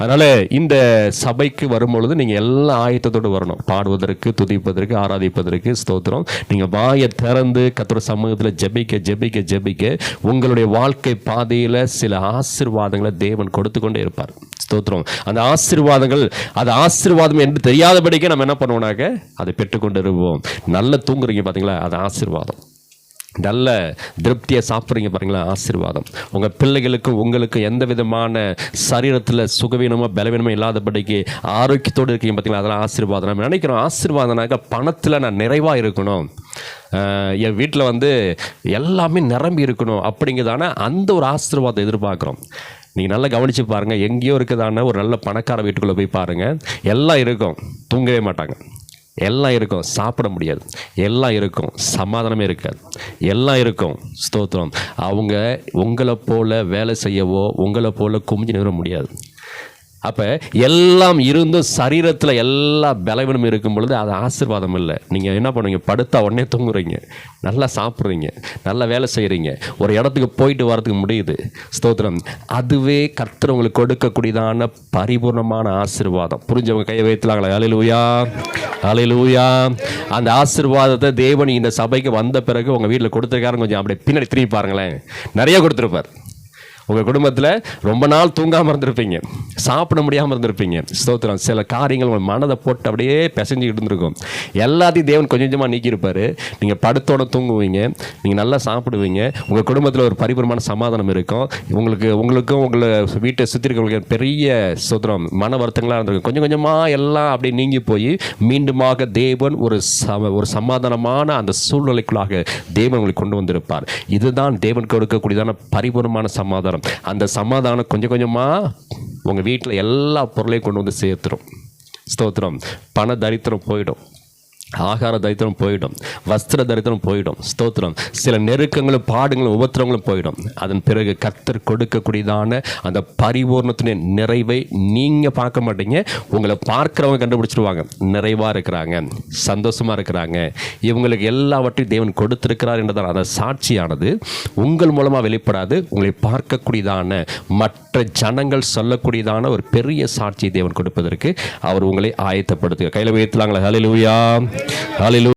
அதனால இந்த சபைக்கு வரும்பொழுது நீங்க எல்லா ஆயத்தத்தோடு வரணும். பாடுவதற்கு துதிப்பதற்கு ஆராதிப்பதற்கு ஸ்தோத்திரம். நீங்க வாயை திறந்து கத்துற சமூகத்தில் ஜெபிக்க ஜெபிக்க ஜெபிக்க உங்களுடைய வாழ்க்கை பாதையில சில ஆசிர்வாதங்களை தேவன் கொடுத்து கொண்டே இருப்பார். ஸ்தோத்திரம். அந்த ஆசீர்வாதங்கள் அது ஆசிர்வாதம் என்று தெரியாதபடிக்கு நம்ம என்ன பண்ணுவோம்னாக்க அதை பெற்றுக்கொண்டு இருப்போம் நல்ல தூங்குறீங்க பார்த்தீங்களா அது ஆசீர்வாதம். நல்ல திருப்தியை சாப்பிட்றீங்க பாருங்களா ஆசீர்வாதம். உங்கள் பிள்ளைகளுக்கும் உங்களுக்கும் எந்த விதமான சரீரத்தில் சுகவீனமோ பலவீனமோ இல்லாதபடிக்கு ஆரோக்கியத்தோடு இருக்கீங்க பார்த்தீங்களா அதெல்லாம் ஆசீர்வாதம். நம்ம நினைக்கிறோம் ஆசீர்வாதம்னாக்க பணத்தில் நான் நிறைவாக இருக்கணும். என் வீட்டில் வந்து எல்லாமே நிரம்பி இருக்கணும் அப்படிங்கிறதான அந்த ஒரு ஆசீர்வாதம் எதிர்பார்க்குறோம். நீங்கள் நல்லா கவனித்து பாருங்கள் எங்கேயோ இருக்குதான ஒரு நல்ல பணக்கார வீட்டுக்குள்ளே போய் பாருங்கள் எல்லாம் இருக்கும் தூங்கவே மாட்டாங்க. எல்லாம் இருக்கும் சாப்பிட முடியாது. எல்லாம் இருக்கும் சமாதானமே இருக்காது. எல்லாம் இருக்கும். ஸ்தோத்திரம். அவங்க உங்களை போல் வேலை செய்யவோ உங்களை போல் குமிஞ்சு நிற முடியாது. அப்போ எல்லாம் இருந்தும் சரீரத்தில் எல்லா பலவீனம் இருக்கும் பொழுது அது ஆசீர்வாதம் இல்லை. நீங்கள் என்ன பண்ணுவீங்க? படுத்தா உடனே தூங்குறீங்க. நல்லா சாப்பிட்றீங்க. நல்லா வேலை செய்கிறீங்க ஒரு இடத்துக்கு போயிட்டு வரதுக்கு முடியுது. ஸ்தோத்திரம். அதுவே கர்த்தர் உங்களுக்கு கொடுக்கக்கூடியதான பரிபூர்ணமான ஆசீர்வாதம். புரிஞ்சவங்க கையை வைத்துலாங்களா அலையிலூயா அலையிலூயா அந்த ஆசீர்வாதத்தை தேவன் இந்த சபைக்கு வந்த பிறகு உங்கள் வீட்டில் கொடுத்துருக்காருன்னு கொஞ்சம் அப்படியே பின்னாடி திரும்பி பாருங்களேன். நிறைய கொடுத்துருப்பார். உங்கள் குடும்பத்தில் ரொம்ப நாள் தூங்காமல் இருந்திருப்பீங்க. சாப்பிட முடியாமல் இருந்திருப்பீங்க. ஸ்தோத்திரம். சில காரியங்கள் உங்கள் மனதை போட்டு அப்படியே பிசைஞ்சிக்கிட்டு இருந்திருக்கும். எல்லாத்தையும் தேவன் கொஞ்சம் கொஞ்சமாக நீக்கியிருப்பார். நீங்கள் படுத்தோட தூங்குவீங்க. நீங்கள் நல்லா சாப்பிடுவீங்க. உங்கள் குடும்பத்தில் ஒரு பரிபூர்ணமான சமாதானம் இருக்கும். உங்களுக்கு உங்களுக்கும் உங்களை வீட்டை சுற்றி இருக்கிறவங்களுக்கு பெரிய ஸ்தோத்திரம் மன வருத்தங்களாக இருந்திருக்கும். கொஞ்சம் கொஞ்சமாக எல்லாம் அப்படியே நீங்கி போய் மீண்டுமாக தேவன் ஒரு சம ஒரு சமாதானமான அந்த சூழ்நிலைக்குள்ளாக தேவன் உங்களை கொண்டு வந்திருப்பார். இதுதான் தேவன் கொடுக்கக்கூடியதான பரிபூர்ணமான சமாதானம். அந்த சமாதானம் கொஞ்சம் கொஞ்சமாக உங்கள் வீட்டில் எல்லா பொருளையும் கொண்டு வந்து சேர்த்துரும். ஸ்தோத்திரம். பண தரித்திரம் போயிடும். ஆகார தரித்திரம் போயிடும் வஸ்திர தரித்திரம் போயிடும் ஸ்தோத்திரம். சில நெருக்கங்களும் பாடுகளும் உபத்திரங்களும் போயிடும். அதன் பிறகு கர்த்தர் கொடுக்கக்கூடியதான அந்த பரிபூர்ணத்தின நிறைவை நீங்கள் பார்க்க மாட்டீங்க. உங்களை பார்க்குறவங்க கண்டுபிடிச்சிருவாங்க. நிறைவாக இருக்கிறாங்க சந்தோஷமாக இருக்கிறாங்க. இவங்களுக்கு எல்லாவற்றையும் தேவன் கொடுத்திருக்கிறார் என்றதால் அந்த சாட்சியானது உங்கள் மூலமாக வெளிப்படாது. உங்களை பார்க்கக்கூடியதான மற்ற ஜனங்கள் சொல்லக்கூடியதான ஒரு பெரிய சாட்சியை தேவன் கொடுப்பதற்கு அவர் உங்களை ஆயத்தப்படுத்து கையில் வைத்துலாங்களா ஹalleluya Hallelujah.